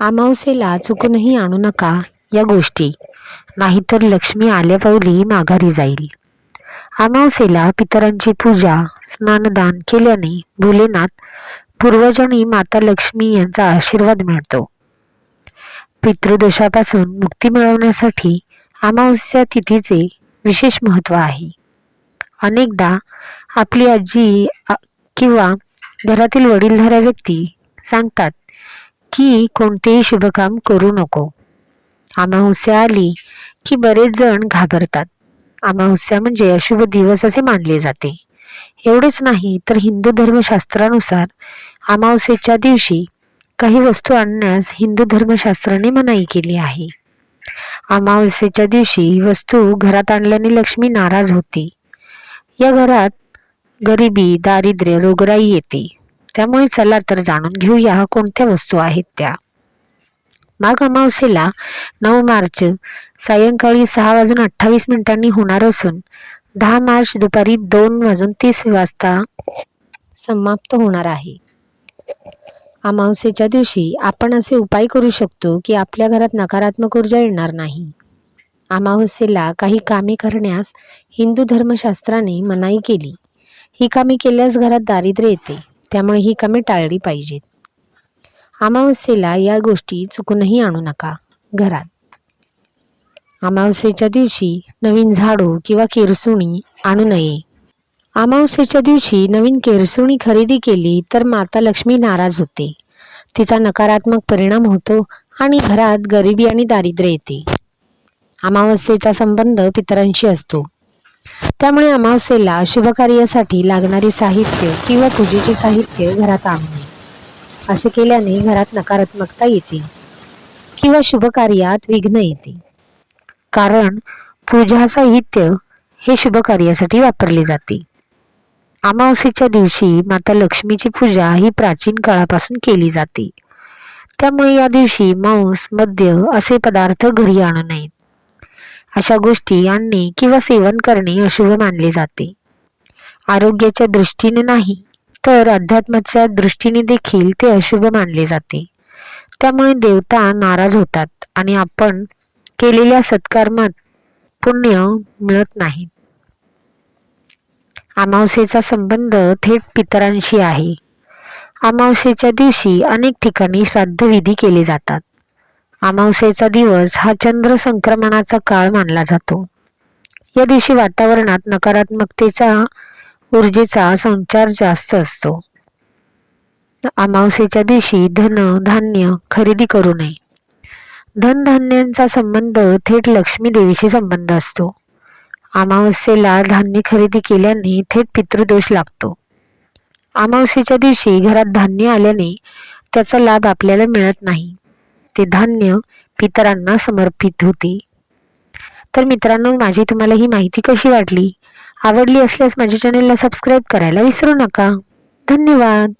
अमावस्येला चुकूनही आणू नका या गोष्टी. नाहीतर लक्ष्मी आल्या पावली माघारी जाईल. अमावस्येला पितरांची पूजा स्नानदान केल्याने भोलेनाथ पूर्वज माता लक्ष्मी यांचा आशीर्वाद मिळतो. पितृदोषापासून मुक्ती मिळवण्यासाठी अमावस्या तिथीचे विशेष महत्त्व आहे. अनेकदा आपली आजी किंवा घरातील वडीलधाऱ्या व्यक्ती सांगतात की कोणतेही शुभकाम करू नको. अमावस्या आली की बरेच जण घाबरतात. अमावस्या म्हणजे अशुभ दिवस असे मानले जाते. एवढेच नाही तर हिंदू धर्मशास्त्रानुसार अमावस्येच्या दिवशी काही वस्तू आणण्यास हिंदू धर्मशास्त्राने मनाई केली आहे. अमावस्येच्या दिवशी ही वस्तू घरात आणल्याने लक्ष्मी नाराज होते. या घरात गरिबी दारिद्र्य रोगराई येते. त्यामुळे चला तर जाणून घेऊया कोणत्या वस्तू आहेत त्या. माघ अमावस्येला नऊ मार्च सायंकाळी सहा वाजून अठ्ठावीस मिनिटांनी होणार असून दहा मार्च दुपारी दोन वाजून तीस वाजता समाप्त होणार आहे. अमावस्येच्या दिवशी आपण असे उपाय करू शकतो की आपल्या घरात नकारात्मक ऊर्जा येणार नाही. अमावस्येला काही कामे करण्यास हिंदू धर्मशास्त्राने मनाई केली. ही कामे केल्यास घरात दारिद्र्य येते. त्यामुळे ही कामे टाळली पाहिजेत. अमावस्येला या गोष्टी चुकूनही आणू नका घरात. अमावस्येच्या दिवशी नवीन झाडू किंवा केरसुणी आणू नये. अमावस्येच्या दिवशी नवीन केरसुणी खरेदी केली तर माता लक्ष्मी नाराज होते. तिचा नकारात्मक परिणाम होतो आणि घरात गरिबी आणि दारिद्र्य येते. अमावस्येचा संबंध पितरांशी असतो. त्यामुळे अमावस्येला शुभकार्यासाठी लागणारी लागणारे साहित्य किंवा पूजेचे साहित्य घरात आणणे असे केल्याने घरात नकारात्मकता येते किंवा शुभ कार्यात विघ्न येते. कारण पूजा साहित्य हे शुभ कार्यासाठी वापरले जाते. अमावस्येच्या दिवशी माता लक्ष्मीची पूजा ही प्राचीन काळापासून केली जाते. त्यामुळे या दिवशी मांस मद्य असे पदार्थ घरी आणू नयेत. अशा गोष्टी आणणे किंवा सेवन करणे अशुभ मानले जाते. आरोग्याच्या दृष्टीने नाही तर अध्यात्माच्या दृष्टीने देखील ते अशुभ मानले जाते. त्यामुळे देवता नाराज होतात आणि आपण केलेल्या सत्कर्मात पुण्य मिळत नाही. अमावस्येचा संबंध थेट पितरांशी आहे. अमावस्येच्या दिवशी अनेक ठिकाणी श्राद्धविधी केले जातात. अमावस्येचा दिवस हा चंद्र संक्रमणाचा काळ मानला जातो. या दिवशी वातावरणात नकारात्मकतेचा ऊर्जेचा संचार जास्त असतो. अमावस्येच्या दिवशी धन धान्य खरेदी करू नये. धनधान्यांचा संबंध थेट लक्ष्मी देवीशी संबंध असतो. अमावस्येला धान्य खरेदी केल्याने थेट पितृदोष लागतो अमावस्येच्या दिवशी घरात धान्य आल्याने त्याचा लाभ आपल्याला मिळत नाही. ते धान्य पितरांना समर्पित होते. तर मित्रांनो माझी तुम्हाला ही माहिती कशी वाटली? आवडली असल्यास माझ्या चॅनेलला सबस्क्राईब करायला विसरू नका. धन्यवाद!